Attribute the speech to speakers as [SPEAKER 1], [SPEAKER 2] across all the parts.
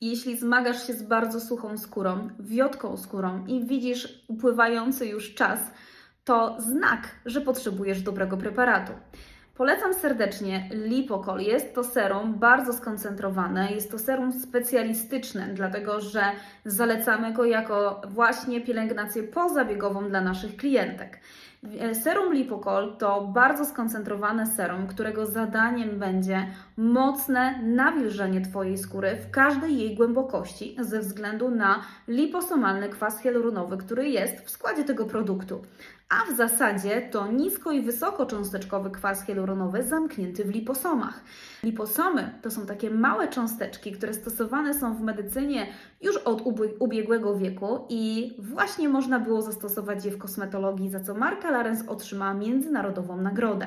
[SPEAKER 1] Jeśli zmagasz się z bardzo suchą skórą, wiotką skórą i widzisz upływający już czas, to znak, że potrzebujesz dobrego preparatu. Polecam serdecznie Lipokol. Jest to serum bardzo skoncentrowane, jest to serum specjalistyczne, dlatego że zalecamy go jako właśnie pielęgnację pozabiegową dla naszych klientek. E, Serum Lipokol to bardzo skoncentrowane serum, którego zadaniem będzie mocne nawilżenie Twojej skóry w każdej jej głębokości ze względu na liposomalny kwas hialuronowy, który jest w składzie tego produktu. A w zasadzie to nisko i wysokocząsteczkowy kwas hialuronowy zamknięty w liposomach. Liposomy to są takie małe cząsteczki, które stosowane są w medycynie już od ubie- ubiegłego wieku i właśnie można było zastosować je w kosmetologii, za co marka Larens otrzymała międzynarodową nagrodę.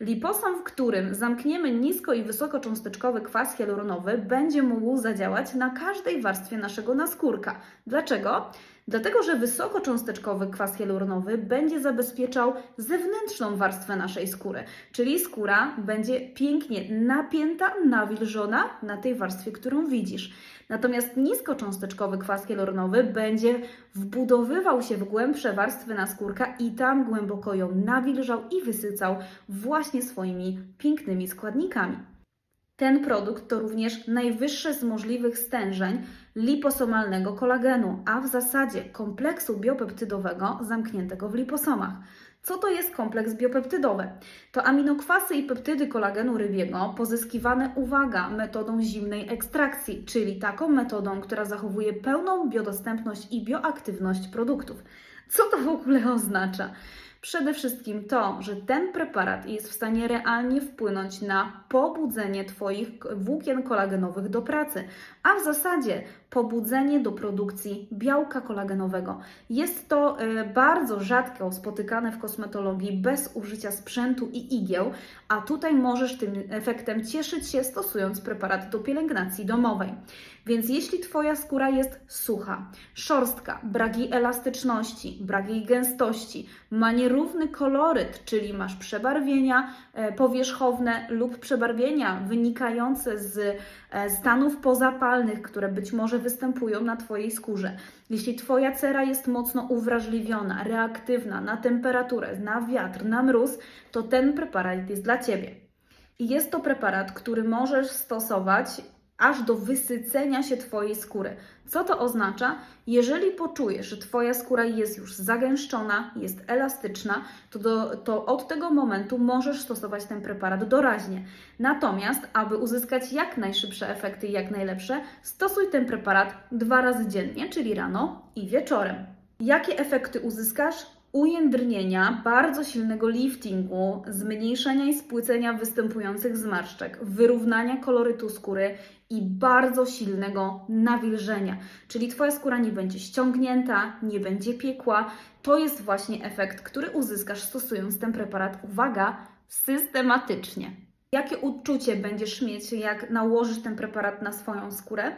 [SPEAKER 1] Liposom, w którym zamkniemy nisko i wysokocząsteczkowy kwas hialuronowy, będzie mógł zadziałać na każdej warstwie naszego naskórka. Dlaczego? Dlatego, że wysokocząsteczkowy kwas hialuronowy będzie zabezpieczał zewnętrzną warstwę naszej skóry, czyli skóra będzie pięknie napięta, nawilżona na tej warstwie, którą widzisz. Natomiast niskocząsteczkowy kwas hialuronowy będzie wbudowywał się w głębsze warstwy naskórka i tam głęboko ją nawilżał i wysycał właśnie swoimi pięknymi składnikami. Ten produkt to również najwyższe z możliwych stężeń liposomalnego kolagenu, a w zasadzie kompleksu biopeptydowego zamkniętego w liposomach. Co to jest kompleks biopeptydowy? To aminokwasy i peptydy kolagenu rybiego pozyskiwane, uwaga, metodą zimnej ekstrakcji, czyli taką metodą, która zachowuje pełną biodostępność i bioaktywność produktów. Co to w ogóle oznacza? Przede wszystkim to, że ten preparat jest w stanie realnie wpłynąć na pobudzenie Twoich włókien kolagenowych do pracy, a w zasadzie pobudzenie do produkcji białka kolagenowego. Jest to e, bardzo rzadko spotykane w kosmetologii bez użycia sprzętu i igieł, a tutaj możesz tym efektem cieszyć się stosując preparat do pielęgnacji domowej. Więc jeśli Twoja skóra jest sucha, szorstka, brak jej elastyczności, brak jej gęstości, ma nierówny koloryt, czyli masz przebarwienia e, powierzchowne lub przebarwienia wynikające z e, stanów pozapalnych, które być może występują na Twojej skórze. Jeśli Twoja cera jest mocno uwrażliwiona, reaktywna na temperaturę, na wiatr, na mróz, to ten preparat jest dla Ciebie. I jest to preparat, który możesz stosować aż do wysycenia się Twojej skóry. Co to oznacza? Jeżeli poczujesz, że Twoja skóra jest już zagęszczona, jest elastyczna, to, do, to od tego momentu możesz stosować ten preparat doraźnie. Natomiast, aby uzyskać jak najszybsze efekty i jak najlepsze, stosuj ten preparat dwa razy dziennie, czyli rano i wieczorem. Jakie efekty uzyskasz? Ujędrnienia, bardzo silnego liftingu, zmniejszenia i spłycenia występujących zmarszczek, wyrównania kolorytu skóry i bardzo silnego nawilżenia. Czyli Twoja skóra nie będzie ściągnięta, nie będzie piekła. To jest właśnie efekt, który uzyskasz stosując ten preparat, uwaga, systematycznie. Jakie uczucie będziesz mieć, jak nałożysz ten preparat na swoją skórę?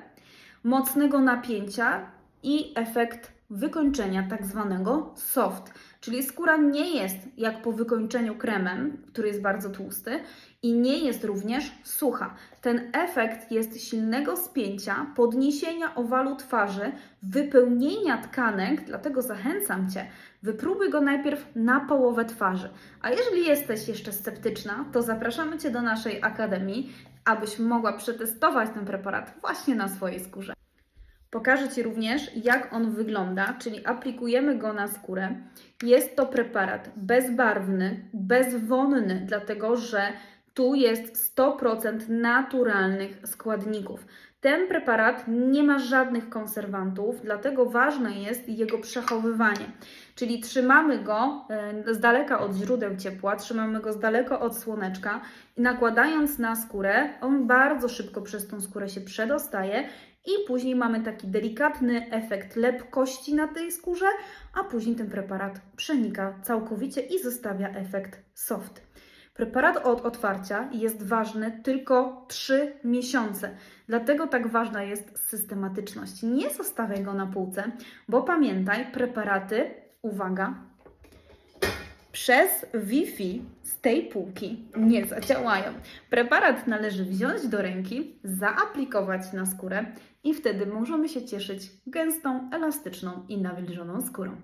[SPEAKER 1] Mocnego napięcia i efekt wykończenia tak zwanego soft, czyli skóra nie jest jak po wykończeniu kremem, który jest bardzo tłusty i nie jest również sucha. Ten efekt jest silnego spięcia, podniesienia owalu twarzy, wypełnienia tkanek, dlatego zachęcam Cię, wypróbuj go najpierw na połowę twarzy. A jeżeli jesteś jeszcze sceptyczna, to zapraszamy Cię do naszej akademii, abyś mogła przetestować ten preparat właśnie na swojej skórze. Pokażę Ci również, jak on wygląda, czyli aplikujemy go na skórę. Jest to preparat bezbarwny, bezwonny, dlatego że tu jest 100% naturalnych składników. Ten preparat nie ma żadnych konserwantów, dlatego ważne jest jego przechowywanie. Czyli trzymamy go e, z daleka od źródeł ciepła, trzymamy go z daleka od słoneczka i nakładając na skórę, on bardzo szybko przez tą skórę się przedostaje i później mamy taki delikatny efekt lepkości na tej skórze, a później ten preparat przenika całkowicie i zostawia efekt soft. Preparat od otwarcia jest ważny tylko 3 miesiące, dlatego tak ważna jest systematyczność. Nie zostawiaj go na półce, bo pamiętaj, preparaty, uwaga, przez Wi-Fi z tej półki nie zadziałają. Preparat należy wziąć do ręki, zaaplikować na skórę i wtedy możemy się cieszyć gęstą, elastyczną i nawilżoną skórą.